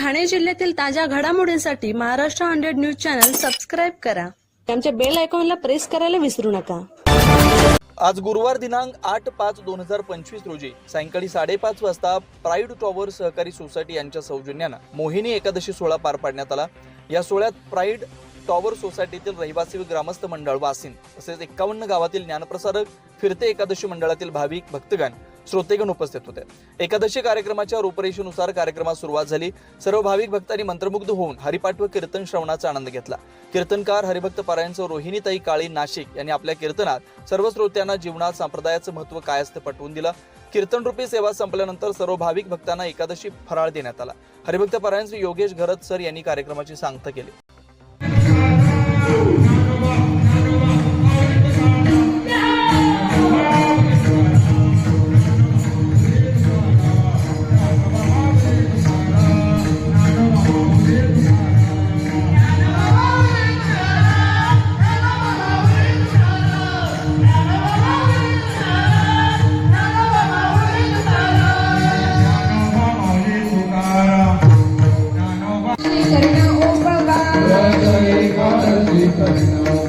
ठाणे जिल्ह्यातील ताज्या घडामोडींसाठी Maharashtra hundred news channel subscribe करा. आमच्या बेल आयकॉनला प्रेस करायला विसरू नका. आज गुरुवार दिनांक आठ पाच दोन हजार पंचवीस रोजी सायंकाळी साडेपाच वाजता प्राईड टॉवर सहकारी सोसायटी यांच्या सौजन्यानं मोहिनी एकादशी सोहळा पार पाडण्यात आला. या सोहळ्यात प्राईड टॉवर सोसायटीतील रहिवासी व ग्रामस्थ मंडळ वासिन तसेच एक्कावन्न गावातील ज्ञानप्रसारक फिरते एकादशी मंडळातील भाविक भक्तगण श्रोतेगण उपस्थित होते. एकादशी कार्यक्रमाच्या रूपरेषेनुसार कार्यक्रमास सुरुवात झाली. सर्व भाविक भक्तांनी मंत्रमुग्ध होऊन हरिपाठ व कीर्तन श्रवणाचा आनंद घेतला. कीर्तनकार हरिभक्त पारायणचं रोहिणीताई काळी नाशिक यांनी आपल्या कीर्तनात सर्व श्रोत्यांना जीवनात संप्रदायाचं महत्त्व काय असतं पटवून दिलं. कीर्तनरूपी सेवा संपल्यानंतर सर्व भाविक भक्तांना एकादशी फराळ देण्यात आला. हरिभक्त पारायण योगेश घरत सर यांनी कार्यक्रमाची सांगता केली. Senhor.